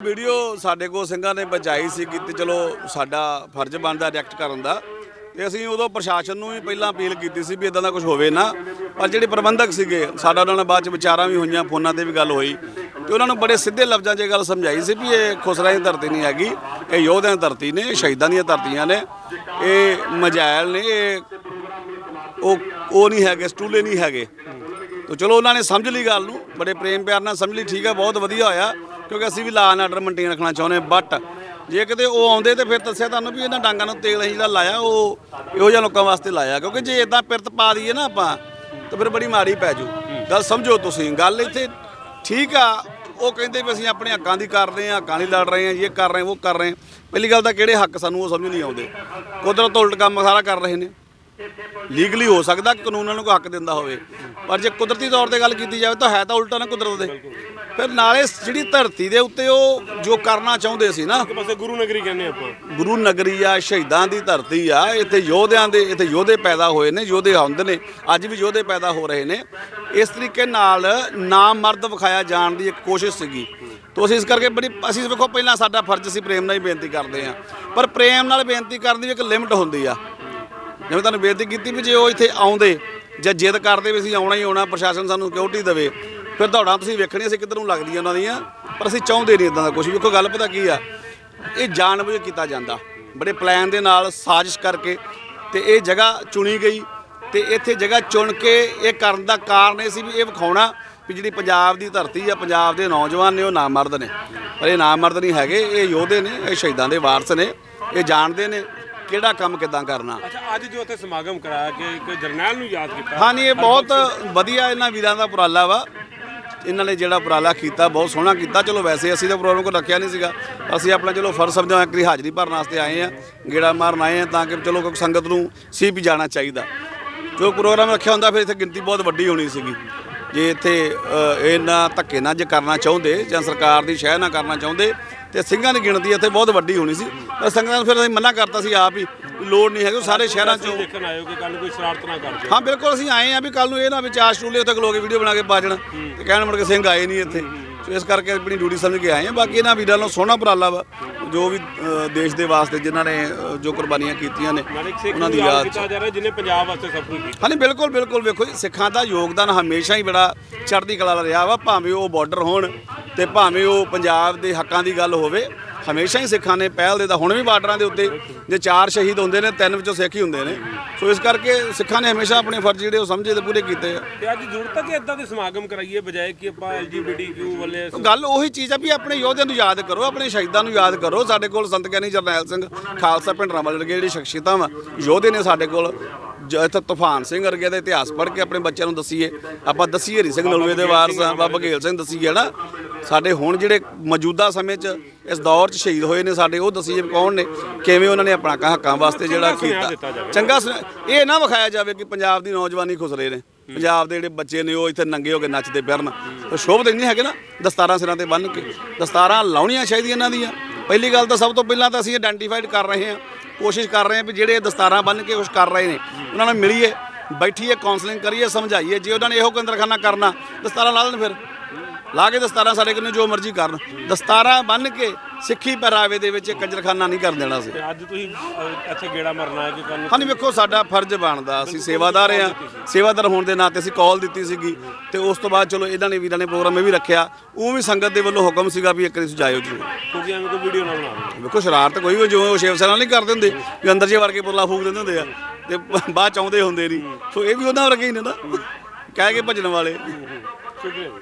Video ਸਾਡੇ ਕੋਲ ਸਿੰਘਾਂ ਨੇ ਬਚਾਈ ਸੀ ਕਿ ਚਲੋ ਸਾਡਾ ਫਰਜ਼ ਬਣਦਾ ਰਿਐਕਟ ਕਰਨ ਦਾ। ਤੇ ਅਸੀਂ ਉਦੋਂ ਪ੍ਰਸ਼ਾਸਨ ਨੂੰ ਵੀ ਪਹਿਲਾਂ ਅਪੀਲ ਕੀਤੀ ਸੀ ਵੀ ਇਦਾਂ ਦਾ ਕੁਝ ਹੋਵੇ ਨਾ। ਪਰ ਜਿਹੜੇ ਪ੍ਰਬੰਧਕ ਸੀਗੇ, ਸਾਡਾ ਉਹਨਾਂ ਨਾਲ ਬਾਅਦ ਚ ਵਿਚਾਰਾਂ ਵੀ ਹੋਈਆਂ, ਫੋਨਾਂ ਤੇ ਵੀ ਗੱਲ ਹੋਈ। ਤੇ ਉਹਨਾਂ ਨੂੰ ਬੜੇ ਸਿੱਧੇ ਲਫ਼ਜ਼ਾਂ 'ਚ ਇਹ ਗੱਲ ਸਮਝਾਈ ਸੀ ਵੀ ਇਹ ਖੁਸਰਾਂ ਦੀ ਧਰਤੀ ਨਹੀਂ ਹੈਗੀ, ਇਹ ਯੋਧਿਆਂ ਦੀ ਧਰਤੀ ਨੇ ਸ਼ਹੀਦਾਂ ਦੀਆਂ ਧਰਤੀਆਂ ਨੇ। ਇਹ ਮਜਾਇਲ ਨੇ, ਇਹ ਉਹ ਉਹ ਨਹੀਂ ਹੈਗੇ, ਸਟੂਲੇ ਨਹੀਂ ਹੈਗੇ। ਤੋ ਚਲੋ ਉਹਨਾਂ ਨੇ ਸਮਝ ਲਈ ਗੱਲ ਨੂੰ, ਬੜੇ ਪ੍ਰੇਮ ਪਿਆਰ ਨਾਲ ਸਮਝ ਲਈ, ਠੀਕ ਹੈ, ਬਹੁਤ ਵਧੀਆ ਹੋਇਆ। ਕਿਉਂਕਿ ਅਸੀਂ ਵੀ ਲਾ ਐਂਡ ਆਰਡਰ ਮੇਨਟੇਨ ਰੱਖਣਾ ਚਾਹੁੰਦੇ ਬਟ ਜੇ ਕਿਤੇ ਉਹ ਆਉਂਦੇ ਤੇ ਫਿਰ ਦੱਸਿਆ ਤੁਹਾਨੂੰ ਵੀ ਇਹਨਾਂ ਡਾਂਗਾਂ ਨੂੰ ਤੇਲ ਅਸੀਂ ਜਿਹੜਾ ਲਾਇਆ, ਉਹ ਇਹੋ ਜਿਹੇ ਲੋਕਾਂ ਵਾਸਤੇ ਲਾਇਆ। ਕਿਉਂਕਿ ਜੇ ਇਦਾਂ ਪਿਰਤ ਪਾ ਦਈਏ ਨਾ ਆਪਾਂ, ਤਾਂ ਫਿਰ ਬੜੀ ਮਾੜੀ ਪੈ ਜੂ। ਗੱਲ ਸਮਝੋ ਤੁਸੀਂ, ਗੱਲ ਇੱਥੇ ਠੀਕ ਆ, ਉਹ ਕਹਿੰਦੇ ਵੀ ਅਸੀਂ ਆਪਣੇ ਹੱਕਾਂ ਦੀ ਕਰ ਰਹੇ ਹਾਂ ਹੱਕਾਂ ਲਈ ਲੜ ਰਹੇ ਹਾਂ, ਇਹ ਕਰ ਰਹੇ ਉਹ ਕਰ ਰਹੇ ਹਾਂ। ਪਹਿਲੀ ਗੱਲ ਤਾਂ ਕਿਹੜੇ ਹੱਕ ਸਾਨੂੰ ਉਹ ਸਮਝ ਨਹੀਂ ਆਉਂਦੇ। ਕੁਦਰਤ ਉਲਟ ਕੰਮ ਸਾਰਾ ਕਰ ਰਹੇ ਨੇ। ਲੀਗਲੀ ਹੋ ਸਕਦਾ ਕਿ ਕਾਨੂੰਨ ਨੂੰ ਕੋਈ ਹੱਕ ਦਿੰਦਾ ਹੋਵੇ। ਪਰ ਜੇ ਕੁਦਰਤੀ ਤੌਰ ਤੇ ਗੱਲ ਕੀਤੀ ਜਾਵੇ ਤਾਂ ਹੈ ਤਾਂ ਉਲਟਾ ਨਾ ਕੁਦਰਤ ਦੇ। ਫਿਰ ਨਾਲੇ ਜਿਹੜੀ ਧਰਤੀ ਦੇ ਉੱਤੇ ਉਹ ਜੋ ਕਰਨਾ ਚਾਹੁੰਦੇ ਸੀ ਨਾ। ਪਾਸੇ ਗੁਰੂ ਨਗਰੀ ਕਹਿੰਦੇ ਆਪਾਂ। ਗੁਰੂ ਨਗਰੀ ਆ ਸ਼ਹੀਦਾਂ ਦੀ ਧਰਤੀ ਆ ਇੱਥੇ ਯੋਧਿਆਂ ਦੇ ਇੱਥੇ ਯੋਧੇ ਪੈਦਾ ਹੋਏ ਨੇ ਯੋਧੇ ਹੁੰਦੇ ਨੇ ਅੱਜ ਵੀ ਯੋਧੇ ਪੈਦਾ ਹੋ ਰਹੇ ਨੇ। ਇਸ ਤਰੀਕੇ ਨਾਲ ਨਾਮ ਮਰਦ ਵਿਖਾਇਆ ਜਾਣ ਦੀ ਇੱਕ ਕੋਸ਼ਿਸ਼ ਸੀਗੀ। ਤੋ ਅਸੀਂ ਇਸ ਕਰਕੇ ਬੜੀ ਅਸੀਂ ਵੇਖੋ ਪਹਿਲਾਂ ਸਾਡਾ ਫਰਜ਼ ਸੀ ਪ੍ਰੇਮ ਨਾਲ ਹੀ ਬੇਨਤੀ ਕਰਦੇ ਆ ਪਰ ਪ੍ਰੇਮ ਨਾਲ ਬੇਨਤੀ ਕਰਨ ਦੀ ਇੱਕ ਲਿਮਟ ਹੁੰਦੀ ਆ। ਜਿਵੇਂ ਤੁਹਾਨੂੰ ਬੇਨਤੀ ਕੀਤੀ ਵੀ ਜੇ ਉਹ ਇੱਥੇ ਆਉਂਦੇ ਜਾਂ ਜਿੱਦ ਕਰਦੇ ਵੀ ਅਸੀਂ ਆਉਣਾ ਹੀ ਆਉਣਾ, ਪ੍ਰਸ਼ਾਸਨ ਸਾਨੂੰ ਸਿਕਿਉਰਿਟੀ ਦੇਵੇ, ਫਿਰ ਦੌੜਾਂ ਤੁਸੀਂ ਵੇਖਣੀਆਂ ਅਸੀਂ ਕਿੱਧਰ ਨੂੰ ਲੱਗਦੀਆਂ ਉਹਨਾਂ ਦੀਆਂ, ਪਰ ਅਸੀਂ ਚਾਹੁੰਦੇ ਨਹੀਂ ਇਦਾਂ ਦਾ ਕੁਝ ਵੇਖੋ ਗੱਲ ਪਤਾ ਕੀ ਆ? ਇਹ ਜਾਣਬੁੱਝ ਕੇ ਕੀਤਾ ਜਾਂਦਾ। ਬੜੇ ਪਲਾਨ ਦੇ ਨਾਲ ਸਾਜ਼ਿਸ਼ ਕਰਕੇ ਤੇ ਇਹ ਜਗ੍ਹਾ ਚੁਣੀ ਗਈ ਤੇ ਇੱਥੇ ਜਗ੍ਹਾ ਚੁਣ ਕੇ ਇਹ ਕਰਨ ਦਾ ਕਾਰਨ ਇਹ ਸੀ ਵੀ ਇਹ ਵਿਖਾਉਣਾ ਵੀ ਜਿਹੜੀ ਪੰਜਾਬ ਦੀ ਧਰਤੀ ਆ, ਪੰਜਾਬ ਦੇ ਨੌਜਵਾਨ ਨੇ, ਉਹ ਨਾਮਰਦ ਨੇ। ਪਰ ਇਹ ਨਾਮਰਦ ਨਹੀਂ ਹੈਗੇ, ਇਹ ਯੋਧੇ ਨੇ, ਇਹ ਸ਼ਹੀਦਾਂ ਦੇ ਵਾਰਸ ਨੇ, ਇਹ ਜਾਣਦੇ ਨੇ। ਕਿਹੜਾ ਕੰਮ ਕਿੱਦਾਂ ਕਰਨਾ? ਅੱਛਾ ਅੱਜ ਜੋ ਉੱਥੇ ਸਮਾਗਮ ਕਰਾਇਆ ਕਿ ਇੱਕ ਜਰਨੈਲ ਨੂੰ ਯਾਦ ਕੀਤਾ। ਹਾਂਜੀ ਇਹ ਬਹੁਤ ਵਧੀਆ ਇਹਨਾਂ ਵੀਰਾਂ ਦਾ ਉਪਰਾਲਾ ਵਾ। ਇਹਨਾਂ ਨੇ ਜਿਹੜਾ ਉਪਰਾਲਾ ਕੀਤਾ ਬਹੁਤ ਸੋਹਣਾ ਕੀਤਾ। ਚਲੋ ਵੈਸੇ ਅਸੀਂ ਤਾਂ ਪ੍ਰੋਗਰਾਮ ਕੋ ਰੱਖਿਆ ਨਹੀਂ ਸੀਗਾ। ਅਸੀਂ ਆਪਣਾ ਚਲੋ ਫਰਜ਼ ਸਮਝਦੇ ਹਾਂ ਕਿ ਹਾਜ਼ਰੀ ਭਰਨ ਵਾਸਤੇ ਆਏ ਆ ਗੇੜਾ ਮਾਰਨ ਆਏ ਆ ਤਾਂ ਕਿ ਚਲੋ ਕੋਈ ਸੰਗਤ ਨੂੰ ਸੀ ਵੀ ਜਾਣਾ ਚਾਹੀਦਾ। ਜੋ ਪ੍ਰੋਗਰਾਮ ਰੱਖਿਆ ਹੁੰਦਾ ਫਿਰ ਇੱਥੇ ਗਿਣਤੀ ਬਹੁਤ ਵੱਡੀ ਹੋਣੀ ਸੀਗੀ। ਜੇ ਇੱਥੇ ਇਹਨਾਂ ਧੱਕੇ ਨਾਲ ਜੇ ਕਰਨਾ ਚਾਹੁੰਦੇ ਜਾਂ ਸਰਕਾਰ ਦੀ ਸ਼ਹਿ ਨਾ ਕਰਨਾ ਚਾਹੁੰਦੇ ਤੇ ਸਿੰਘਾਂ ਦੀ ਗਿਣਤੀ ਇੱਥੇ ਬਹੁਤ ਵੱਡੀ ਹੋਣੀ ਸੀ। ਪਰ ਸੰਗਤਾਂ ਨੂੰ ਫਿਰ ਅਸੀਂ ਮਨਾ ਕਰਤਾ ਸੀ ਆਪ ਹੀ ਲੋੜ ਨਹੀਂ ਹੈਗੀ ਉਹ ਸਾਰੇ ਸ਼ਹਿਰਾਂ ਚੋਂ ਦੇਖਣ ਆਇਓ ਕਿ ਕੱਲ ਕੋਈ ਸ਼ਰਾਰਤ ਨਾ ਕਰ ਹਾਂ ਬਿਲਕੁਲ ਅਸੀਂ ਆਏ ਆ ਵੀ ਕੱਲ ਨੂੰ ਇਹ ਨਾ ਵੀ ਚਾਰ ਸਟੂਲੇ ਉੱਥੇ ਖਲੋ ਕੇ ਵੀਡੀਓ ਬਣਾ ਕੇ ਪਾ ਜਾਣ ਤੇ ਕਹਿਣ ਮੁੜ ਕੇ ਸਿੰਘ ਆਏ ਨਹੀਂ ਇੱਥੇ। ਸੋ ਇਸ ਕਰਕੇ ਆਪਣੀ ਡਿਊਟੀ ਸਮਝ ਕੇ ਆਏ ਆ ਬਾਕੀ ਇਹਨਾਂ ਵੀਰਾਂ ਨੂੰ ਸੋਹਣਾ ਉਪਰਾਲਾ ਵਾ ਜੋ ਵੀ ਦੇਸ਼ ਦੇ ਵਾਸਤੇ ਜਿਨ੍ਹਾਂ ਨੇ ਜੋ ਕੁਰਬਾਨੀਆਂ ਕੀਤੀਆਂ ਨੇ ਉਹਨਾਂ ਦੀ ਯਾਦ ਕੀਤਾ ਜਾ ਰਿਹਾ ਜਿਹਨੇ ਪੰਜਾਬ ਵਾਸਤੇ ਸਭ ਕੁਝ ਕੀਤਾ। ਹਾਂਜੀ ਬਿਲਕੁਲ ਬਿਲਕੁਲ ਵੇਖੋ ਜੀ ਸਿੱਖਾਂ ਦਾ ਯੋਗਦਾਨ ਹਮੇਸ਼ਾ ਹੀ ਬੜਾ ਚੜ੍ਹਦੀ ਕਲਾ ਦਾ ਰਿਹਾ ਵਾ ਭਾਵੇਂ ਉਹ ਬਾਰਡਰ ਹੋਣ ਤੇ ਭਾਵੇਂ ਉਹ ਪੰਜਾਬ ਦੇ ਹੱਕਾਂ ਦੀ ਗੱਲ ਹੋਵੇ ਹਮੇਸ਼ਾ ਹੀ ਸਿੱਖਾਂ ਨੇ ਪਹਿਲ ਦੇ ਤਾਂ ਹੁਣ ਵੀ ਬਾਰਡਰਾਂ ਦੇ ਉੱਤੇ ਜੇ ਚਾਰ ਸ਼ਹੀਦ ਹੁੰਦੇ ਨੇ ਤਿੰਨ ਵਿੱਚੋਂ ਸਿੱਖ ਹੀ ਹੁੰਦੇ ਨੇ। ਸੋ ਇਸ ਕਰਕੇ ਸਿੱਖਾਂ ਨੇ ਹਮੇਸ਼ਾ ਆਪਣੇ ਫਰਜ਼ ਜਿਹੜੇ ਉਹ ਸਮਝੇ ਤੇ ਪੂਰੇ ਕੀਤੇ ਆ। ਤੇ ਅੱਜ ਜ਼ਰੂਰਤ ਹੈ ਕਿ ਇਦਾਂ ਦੇ ਸਮਾਗਮ ਕਰਾਈਏ ਬਜਾਏ ਕਿ ਆਪਾਂ ਐਲਜੀਬੀਟੀਕਿਊ ਵਾਲੇ ਗੱਲ ਉਹੀ ਚੀਜ਼ ਆ ਵੀ ਆਪਣੇ ਯੋਧਿਆਂ ਨੂੰ ਯਾਦ ਕਰੋ ਆਪਣੇ ਸ਼ਹੀਦਾਂ ਨੂੰ ਯਾਦ ਕਰੋ। ਸਾਡੇ ਕੋਲ ਸੰਤ ਗਿਆਨੀ ਜਰਨੈਲ ਸਿੰਘ ਖਾਲਸਾ ਵਾਲੇ ਵਰਗੇ ਜਿਹੜੀ ਸ਼ਖਸੀਅਤਾਂ ਵਾ ਯੋਧੇ ਨੇ ਸਾਡੇ ਕੋਲ। ਇੱਥੇ ਤੂਫਾਨ ਸਿੰਘ ਵਰਗੇ ਦਾ ਇਤਿਹਾਸ ਪੜ੍ਹ ਕੇ ਆਪਣੇ ਬੱਚਿਆਂ ਨੂੰ ਦਸੀਏ। ਆਪਾਂ ਦਸੀਏ ਹਰੀ ਸਿੰਘ ਨਲੂਏ ਦੇ ਵਾਰਸ ਆ ਬਾਬਾ ਬਘੇਲ ਸਿੰਘ ਦਸੀਏ ਨਾ ਸਾਡੇ ਹੁਣ ਜਿਹੜੇ ਮੌਜੂਦਾ ਸਮੇਂ 'ਚ ਇਸ ਦੌਰ 'ਚ ਸ਼ਹੀਦ ਹੋਏ ਨੇ ਸਾਡੇ ਉਹ ਦਸੀਏ ਕੌਣ ਨੇ ਕਿਵੇਂ ਉਹਨਾਂ ਨੇ ਆਪਣਾ ਹੱਕਾਂ ਵਾਸਤੇ ਜਿਹੜਾ ਕੀਤਾ। ਚੰਗਾ ਇਹ ਨਾ ਵਿਖਾਇਆ ਜਾਵੇ ਕਿ ਪੰਜਾਬ ਦੀ ਨੌਜਵਾਨੀ ਖੁਸਰੇ ਨੇ। ਪੰਜਾਬ ਦੇ ਜਿਹੜੇ ਬੱਚੇ ਨੇ ਉਹ ਇੱਥੇ ਨੰਗੇ ਹੋ ਕੇ ਨੱਚਦੇ ਫਿਰਨ। ਸ਼ੋਭਦੇ ਨਹੀਂ ਹੈਗੇ ਨਾ ਦਸਤਾਰਾਂ ਸਿਰਾਂ ਤੇ ਬੰਨ੍ਹ ਕੇ। ਦਸਤਾਰਾਂ ਲਾਉਣੀਆਂ ਚਾਹੀਦੀਆਂ ਇਹਨਾਂ ਦੀਆਂ। ਪਹਿਲੀ ਗੱਲ ਤਾਂ ਸਭ ਤੋਂ ਪਹਿਲਾਂ ਤਾਂ ਅਸੀਂ ਆਇਡੈਂਟੀਫਾਈਡ ਕਰ ਰਹੇ ਹਾਂ, ਕੋਸ਼ਿਸ਼ ਕਰ ਰਹੇ ਹਾਂ ਵੀ ਜਿਹੜੇ ਦਸਤਾਰਾਂ ਬੰਨ੍ਹ ਕੇ ਕੁਝ ਕਰ ਰਹੇ ਨੇ, ਉਹਨਾਂ ਨਾਲ ਮਿਲੀਏ, ਬੈਠੀਏ ਕਾਉਂਸਲਿੰਗ ਕਰੀਏ, ਸਮਝਾਈਏ, ਜੇ ਉਹਨਾਂ ਨੇ ਇਹੋ ਕੰਦਰਖਾਨਾ ਕਰਨਾ, ਦਸਤਾਰਾਂ ਲਾ ਦੇਣ ਫਿਰ। ਲਾ ਕੇ ਦਸਤਾਰਾਂ ਸਾਡੇ ਕੋਲ ਜੋ ਮਰਜ਼ੀ ਕਰਨ। ਦਸਤਾਰਾਂ ਬੰਨ੍ਹ ਕੇ ਸਿੱਖੀ ਪਹਿਰਾਵੇ ਦੇ ਵਿੱਚ ਇਹ ਕੰਜਰਖਾਨਾ ਨਹੀਂ ਕਰਨ ਦੇਣਾ ਸੀ। ਤੇ ਅੱਜ ਤੁਸੀਂ ਅਹ, ਇੱਥੇ ਗੇੜਾ ਮਰਨਾ ਹੈ ਕਿ ਕੱਲ ਨੂੰ ਹਾਂਜੀ ਵੇਖੋ ਸਾਡਾ ਫਰਜ਼ ਬਣਦਾ ਅਸੀਂ ਸੇਵਾਦਾਰ ਆ ਸੇਵਾਦਾਰ ਹੋਣ ਦੇ ਨਾਤੇ ਅਸੀਂ ਕਾਲ ਦਿੱਤੀ ਸੀਗੀ ਤੇ ਉਸ ਤੋਂ ਬਾਅਦ ਚਲੋ ਇਹਨਾਂ ਨੇ ਵੀਰਾਂ ਨੇ ਪ੍ਰੋਗਰਾਮ ਇਹ ਵੀ ਰੱਖਿਆ। ਉਹ ਵੀ ਸੰਗਤ ਦੇ ਵੱਲੋਂ ਹੁਕਮ ਸੀਗਾ ਵੀ ਇੱਕ ਵਾਰੀ ਸੁਝਾਇਓ ਜਰੂਰ। ਕਿਉਂਕਿ ਐਵੇਂ ਕੋਈ ਵੀਡੀਓ ਨਾ ਬਣਾਓ ਵੇਖੋ ਸ਼ਰਾਰਤ ਕੋਈ ਵੀ ਜਿਵੇਂ ਉਹ ਸ਼ਿਵ ਸੈਨਾ ਨਹੀਂ ਕਰਦੇ ਹੁੰਦੇ ਵੀ ਅੰਦਰ ਜੇ ਵੜ ਕੇ ਫੂਕ ਦਿੰਦੇ ਹੁੰਦੇ ਆ ਤੇ ਬਾਅਦ ਚ ਆਉਂਦੇ ਹੁੰਦੇ ਨਹੀਂ। ਸੋ ਇਹ ਵੀ ਉਹਨਾਂ ਵਰਗੇ ਹੀ ਨੇ ਨਾ। ਕਹਿ ਕੇ ਭੱਜਣ ਵਾਲੇ। ਸ਼ੁਕਰੀਆ ਜੀ।